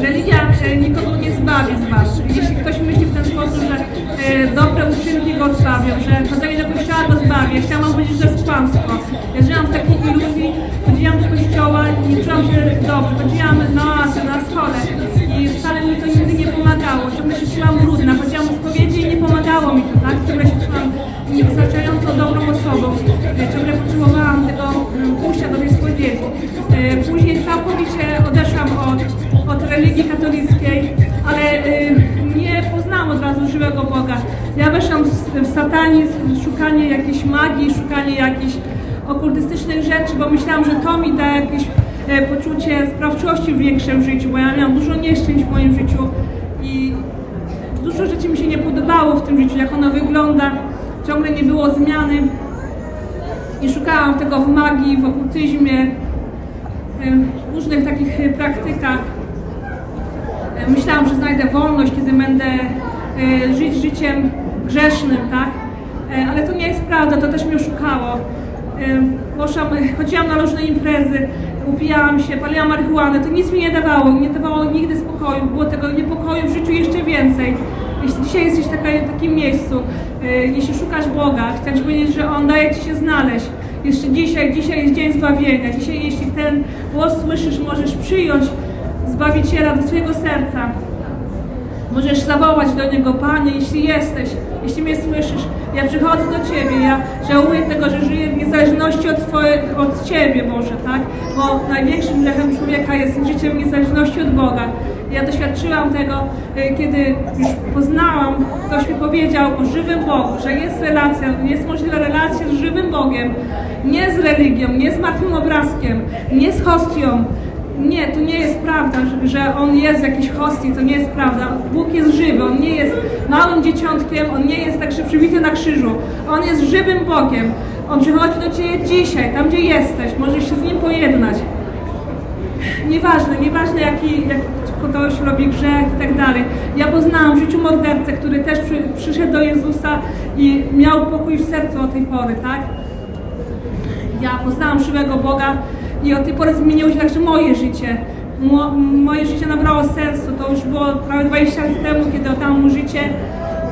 Religia nikogo nie zbawi z was. Jeśli ktoś myśli w ten sposób, że e, dobre uczynki go zbawią, że chodzenie do kościoła go zbawi, chciałam powiedzieć, że jest kłamstwo. Ja żyłam w takiej iluzji, chodziłam do kościoła i czułam się dobrze, chodziłam na asy, na schole i wcale mi to nigdy nie pomagało. Ciągle się czułam brudna, chodziłam w spowiedzi i nie pomagało mi to, tak? Ciągle się czułam niewystarczająco dobrą osobą. Ciągle potrzebowałam tego mm, pójścia do tej spowiedzi. E, Później całkowicie Ja weszłam w, satanizm, szukanie jakiejś magii, szukanie jakichś okultystycznych rzeczy, bo myślałam, że to mi da jakieś e, poczucie sprawczości większe w życiu, bo ja miałam dużo nieszczęść w moim życiu i dużo rzeczy mi się nie podobało w tym życiu, jak ono wygląda. Ciągle nie było zmiany i szukałam tego w magii, w okultyzmie, em, w różnych takich e, praktykach. E, Myślałam, że znajdę wolność, kiedy będę e, żyć życiem grzesznym, tak? E, Ale to nie jest prawda, to też mnie oszukało. E, chodziłam na różne imprezy, upijałam się, paliłam marihuanę, to nic mi nie dawało, nie dawało nigdy spokoju, było tego niepokoju w życiu jeszcze więcej. Jeśli dzisiaj jesteś taka- w takim miejscu, e, jeśli szukasz Boga, chcesz wiedzieć, że On daje Ci się znaleźć, jeszcze dzisiaj, dzisiaj jest dzień zbawienia, dzisiaj jeśli ten głos słyszysz, możesz przyjąć Zbawiciela do swojego serca. Możesz zawołać do Niego, Panie, jeśli jesteś, jeśli mnie słyszysz, ja przychodzę do Ciebie, ja żałuję tego, że żyję w niezależności od, twoje, od Ciebie, Boże, tak? Bo największym grzechem człowieka jest życie w niezależności od Boga. Ja doświadczyłam tego, y, kiedy już poznałam, ktoś mi powiedział o żywym Bogu, że jest relacja, jest możliwa relacja z żywym Bogiem, nie z religią, nie z martwym obrazkiem, nie z hostią, nie, to nie jest prawda, że, On jest w jakiejś hostii, to nie jest prawda. Bóg jest żywy, On nie jest małym dzieciątkiem, On nie jest także przybity na krzyżu. On jest żywym Bogiem. On przychodzi do Ciebie dzisiaj, tam gdzie jesteś, możesz się z Nim pojednać. Nieważne, nieważne jaki, jak ktoś robi grzech i tak dalej. Ja poznałam w życiu mordercę, który też przy, przyszedł do Jezusa i miał pokój w sercu od tej pory, tak? Ja poznałam żywego Boga i od tej pory zmieniło się także moje życie. Mo, moje życie nabrało sensu. To już było prawie 20 lat temu, kiedy oddałam mu życie,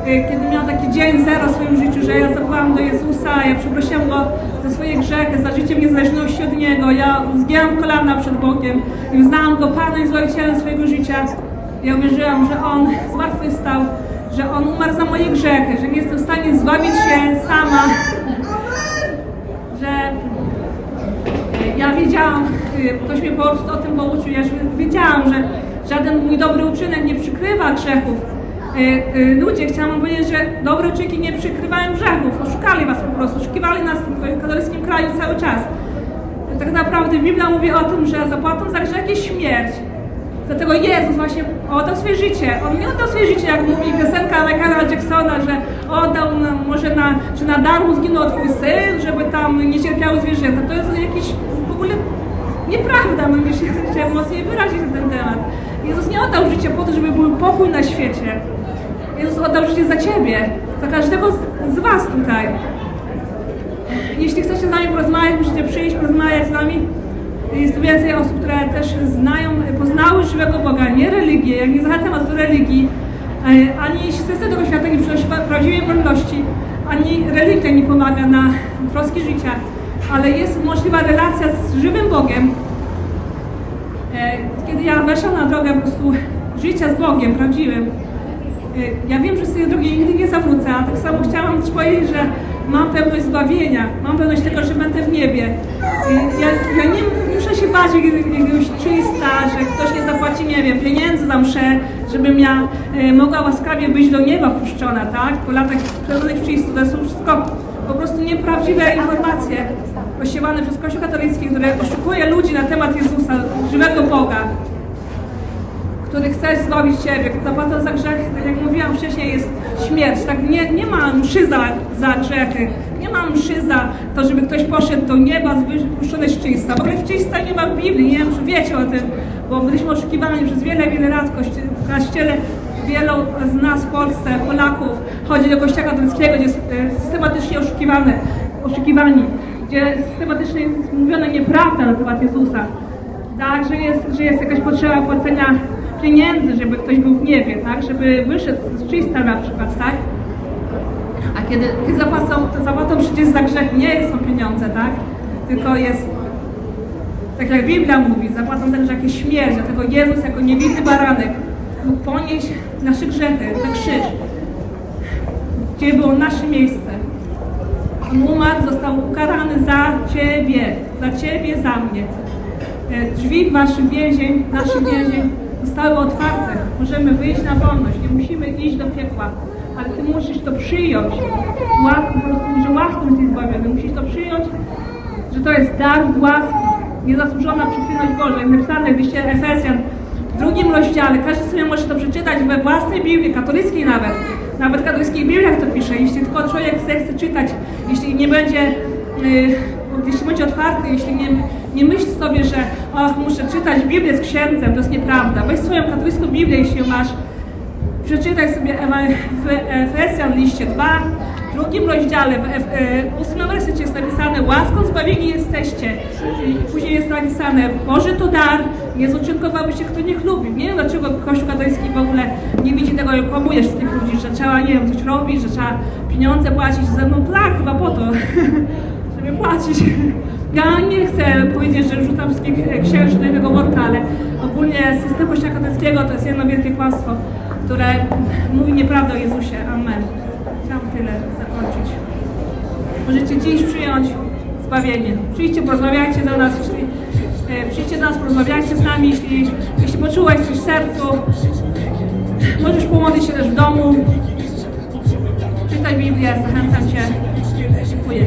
y, kiedy miałam taki dzień zero w swoim życiu, że ja zawołałam do Jezusa, ja przeprosiłam Go za swoje grzechy, za życie niezależności od Niego. Ja zgięłam kolana przed Bogiem i uznałam Go Panem i Zbawicielem swojego życia. Ja uwierzyłam, że On zmartwychwstał, że On umarł za moje grzechy, że nie jestem w stanie zbawić się sama, że ja wiedziałam, y, ktoś mnie po prostu o tym pouczył, ja już wiedziałam, że żaden mój dobry uczynek nie przykrywa grzechów. Y, y, Ludzie, chciałam powiedzieć, że dobre uczynki nie przykrywają grzechów, oszukali was po prostu, oszukiwali nas w katolickim kraju cały czas. Tak naprawdę Biblia mówi o tym, że zapłatą za grzech jest śmierć. Dlatego Jezus właśnie oddał swoje życie. On nie oddał swoje życie, jak mówi piosenka Michaela Jacksona, że oddał na, może na, że na darmo zginął twój syn, żeby tam nie cierpiały zwierzęta. To jest jakiś ogóle nieprawda, no jeśli chcecie mocniej wyrazić na ten temat. Jezus nie oddał życia po to, żeby był pokój na świecie. Jezus oddał życie za ciebie, za każdego z, z was tutaj. Jeśli chcecie z nami porozmawiać, możecie przyjść, porozmawiać z nami. Jest więcej osób, które też znają, poznały żywego Boga, nie religię. Ja nie zachęcam was do religii, e, ani system tego świata nie przynosi prawdziwej wolności, ani religia nie pomaga na troski życia, ale jest możliwa relacja z żywym Bogiem. E, Kiedy ja weszłam na drogę po prostu życia z Bogiem prawdziwym, e, ja wiem, że z tej drogi nigdy nie zawrócę, a tak samo chciałam też powiedzieć, że mam pewność zbawienia, mam pewność tego, że będę w niebie. I Ja, ja nie muszę się bać jak- jakiegoś czysta, że ktoś nie zapłaci, nie wiem, pieniędzy za mszę, żebym ja e, mogła łaskawie być do nieba wpuszczona, tak? Po latach w czystu, to są wszystko po prostu nieprawdziwe informacje posiewane przez Kościół katolicki, który oszukuje ludzi na temat Jezusa, żywego Boga który chce zbawić Ciebie. Zapłatą za grzech, tak jak mówiłam wcześniej, jest śmierć. Tak nie, nie ma mszy za, za grzechy. Nie ma mszy za to, żeby ktoś poszedł do nieba wypuszczony z czysta. W ogóle w czysta nie ma w Biblii, nie wiem, czy wiecie o tym, bo byliśmy oszukiwani przez wiele, wiele lat w kości- w kościele. wielu z nas w Polsce, Polaków, chodzi do kościoła katolickiego, gdzie jest e, systematycznie oszukiwane, oszukiwani, gdzie systematycznie jest mówiona nieprawda na temat Jezusa. Tak, że jest, że jest jakaś potrzeba płacenia pieniędzy, żeby ktoś był w niebie, tak, żeby wyszedł z czysta na przykład, tak? A kiedy, kiedy zapłacą, to zapłatą przecież za grzech nie są pieniądze, tak? Tylko jest, tak jak Biblia mówi, zapłatą za grzech jest śmierć, dlatego Jezus jako niewinny baranek mógł ponieść nasze grzechy na krzyż, gdzie było nasze miejsce. Umarł, został ukarany za Ciebie, za Ciebie, za mnie. E, Drzwi waszych więzień, naszych więzień zostały otwarte. Możemy wyjść na wolność, nie musimy iść do piekła, ale Ty musisz to przyjąć. Łaską, że łaską jesteś zbawiony. Musisz to przyjąć, że to jest dar łaski, niezasłużona przychylność Boża. Jest napisane w liście Efesjan w drugim rozdziale. Każdy sobie może to przeczytać we własnej Biblii, katolickiej nawet. Nawet w katolickich Bibliach to pisze. Jeśli tylko człowiek chce, chce czytać, jeśli nie będzie yy, jeśli będzie otwarty, jeśli nie, nie myśl sobie, że och, muszę czytać Biblię z księdzem, to jest nieprawda. Weź swoją katolicką Biblię, jeśli masz, przeczytaj sobie w Efesjan liście 2, w drugim rozdziale, w e, ósmym wersecie jest napisane łaską zbawieni jesteście. I później jest napisane Boży to dar, nie zuczynkowały się kto nie chlubi. Nie wiem dlaczego Kościół katolicki w ogóle nie widzi tego, jak ludzi, że nie wiem, coś robić, że trzeba pieniądze płacić ze mną. Tak, chyba po to. żeby płacić. Ja nie chcę powiedzieć, że wrzucam wszystkich e, księży do jednego worka, ale ogólnie system kościoła katolickiego to jest jedno wielkie kłamstwo, które mówi nieprawdę o Jezusie. Amen. Chciałam tyle zakończyć. Możecie dziś przyjąć zbawienie. Przyjdźcie, porozmawiajcie do nas, jeśli e, przyjdźcie do nas, porozmawiajcie z nami, jeśli, jeśli poczułeś coś w sercu. Możesz pomodlić się też w domu. Czytaj Biblię, zachęcam Cię. Dziękuję.